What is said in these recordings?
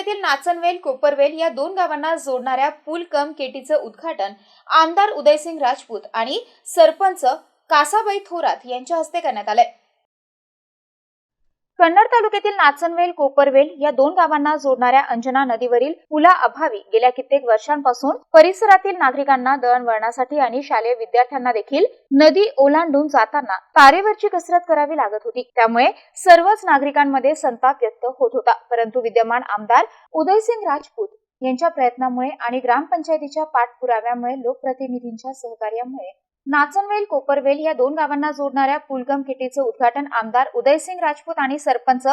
तालुक्यातील नाचनवेल कोपरवेल या दोन गावांना जोडणाऱ्या पूल कम केटीचं उद्घाटन आमदार उदयसिंग राजपूत आणि सरपंच कासाबाई थोरात यांच्या हस्ते करण्यात आलंय. कन्नड तालुक्यातील नाचनवेल कोपरवेल या दोन गावांना जोडणाऱ्या अंजना नदीवरील पुला अभावी गेल्या कित्येक वर्षांपासून परिसरातील नागरिकांना दळणवळणासाठी आणि शालेय विद्यार्थ्यांना देखील नदी ओलांडून जाताना तारेवरची कसरत करावी लागत होती. त्यामुळे सर्वच नागरिकांमध्ये संताप व्यक्त होत होता. परंतु विद्यमान आमदार उदयसिंग राजपूत यांच्या प्रयत्नामुळे आणि ग्रामपंचायतीच्या पाठपुराव्यामुळे लोकप्रतिनिधींच्या सहकार्यामुळे नाचनवेल कोपरवेल या दोन गावांना जोडणाऱ्या पुलगम किटीचं उद्घाटन आमदार उदयसिंग राजपूत आणि सरपंच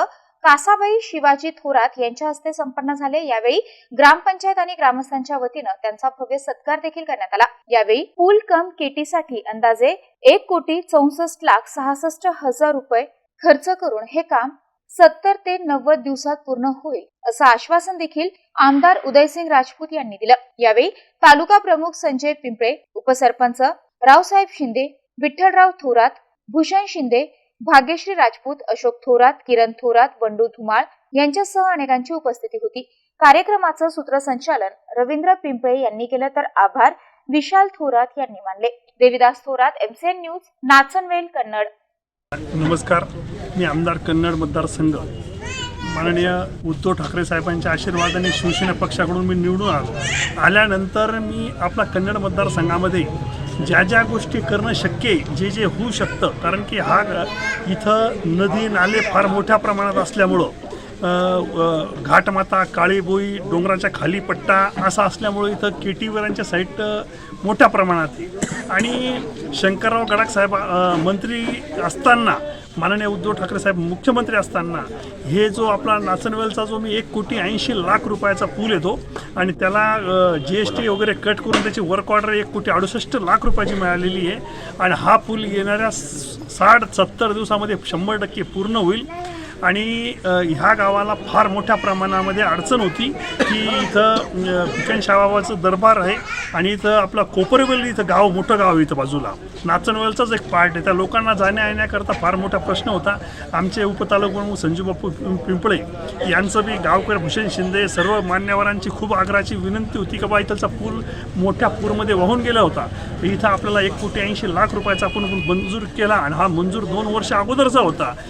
कासाबाई शिवाजी थोरात यांच्या हस्ते संपन्न झाले. यावेळी ग्रामपंचायत आणि ग्रामस्थांच्या वतीनं त्यांचा भव्य सत्कार देखील करण्यात आला. यावेळी पूल कम केटीसाठी अंदाजे एक कोटी चौसष्ट लाख सहासष्ट हजार रुपये खर्च करून हे काम सत्तर ते नव्वद दिवसात पूर्ण होईल असं आश्वासन देखील आमदार उदयसिंग राजपूत यांनी दिलं. यावेळी तालुका प्रमुख संजय पिंपळे उपसरपंच रावसाहेब शिंदे विठ्ठलराव थोरात भूषण शिंदे भाग्यश्री राजपूत अशोक थोरात किरण थोरात बंडू धुमाळ यांच्यासह अनेकांची उपस्थिती होती. कार्यक्रमाचं सूत्रसंचालन रवींद्र पिंपळे यांनी केलं तर आभार विशाल थोरात यांनी मानले. Devidas Thorat MCN news Nachanvel Kannad. नमस्कार. मी आमदार कन्नड मतदारसंघ. माननीय उद्धव ठाकरे साहेबांच्या आशीर्वादाने शिवसेना पक्षाकडून मी निवडून आलो. आल्यानंतर मी आपला कन्नड मतदारसंघामध्ये ज्या ज्या गोष्टी करणं शक्य आहे जे जे होऊ शकतं कारण की हा इथं नदी नाले फार मोठ्या प्रमाणात असल्यामुळं घाटमाता काळीबोई डोंगराच्या खाली पट्टा असा असल्यामुळं इथं केटीवरांच्या साईट मोठ्या प्रमाणात आहे. आणि शंकरराव गडाख साहेब मंत्री असताना माननीय उद्धव ठाकरे साहेब मुख्यमंत्री असताना हे जो आपला नाचनवेलचा जो मी एक कोटी ऐंशी लाख रुपयाचा पूल येतो आणि त्याला जी एस टी वगैरे कट करून त्याची वर्क ऑर्डर एक कोटी अडुसष्ट लाख रुपयाची मिळालेली आहे. आणि हा पूल येणाऱ्या साठ सत्तर दिवसामध्ये शंभर टक्के पूर्ण होईल. आणि ह्या गावाला फार मोठ्या प्रमाणामध्ये अडचण होती की इथं भिकणशाबाबाचं दरबार आहे आणि इथं आपला कोपरवेल इथं गाव मोठं गाव आहे इथं बाजूला. नाचनवेलचाच एक पार्ट आहे. त्या लोकांना जाण्या येण्याकरता फार मोठा प्रश्न होता. आमचे उपतालुका संजू बापू पिंपळे यांचं बी गावकर भूषण शिंदे सर्व मान्यवरांची खूप आग्रहाची विनंती होती की बा इथलचा पूल मोठ्या पूरमध्ये वाहून गेला होता. इथं आपल्याला एक कोटी ऐंशी लाख रुपयाचा आपण मंजूर केला आणि हा मंजूर दोन वर्ष अगोदरचा होता.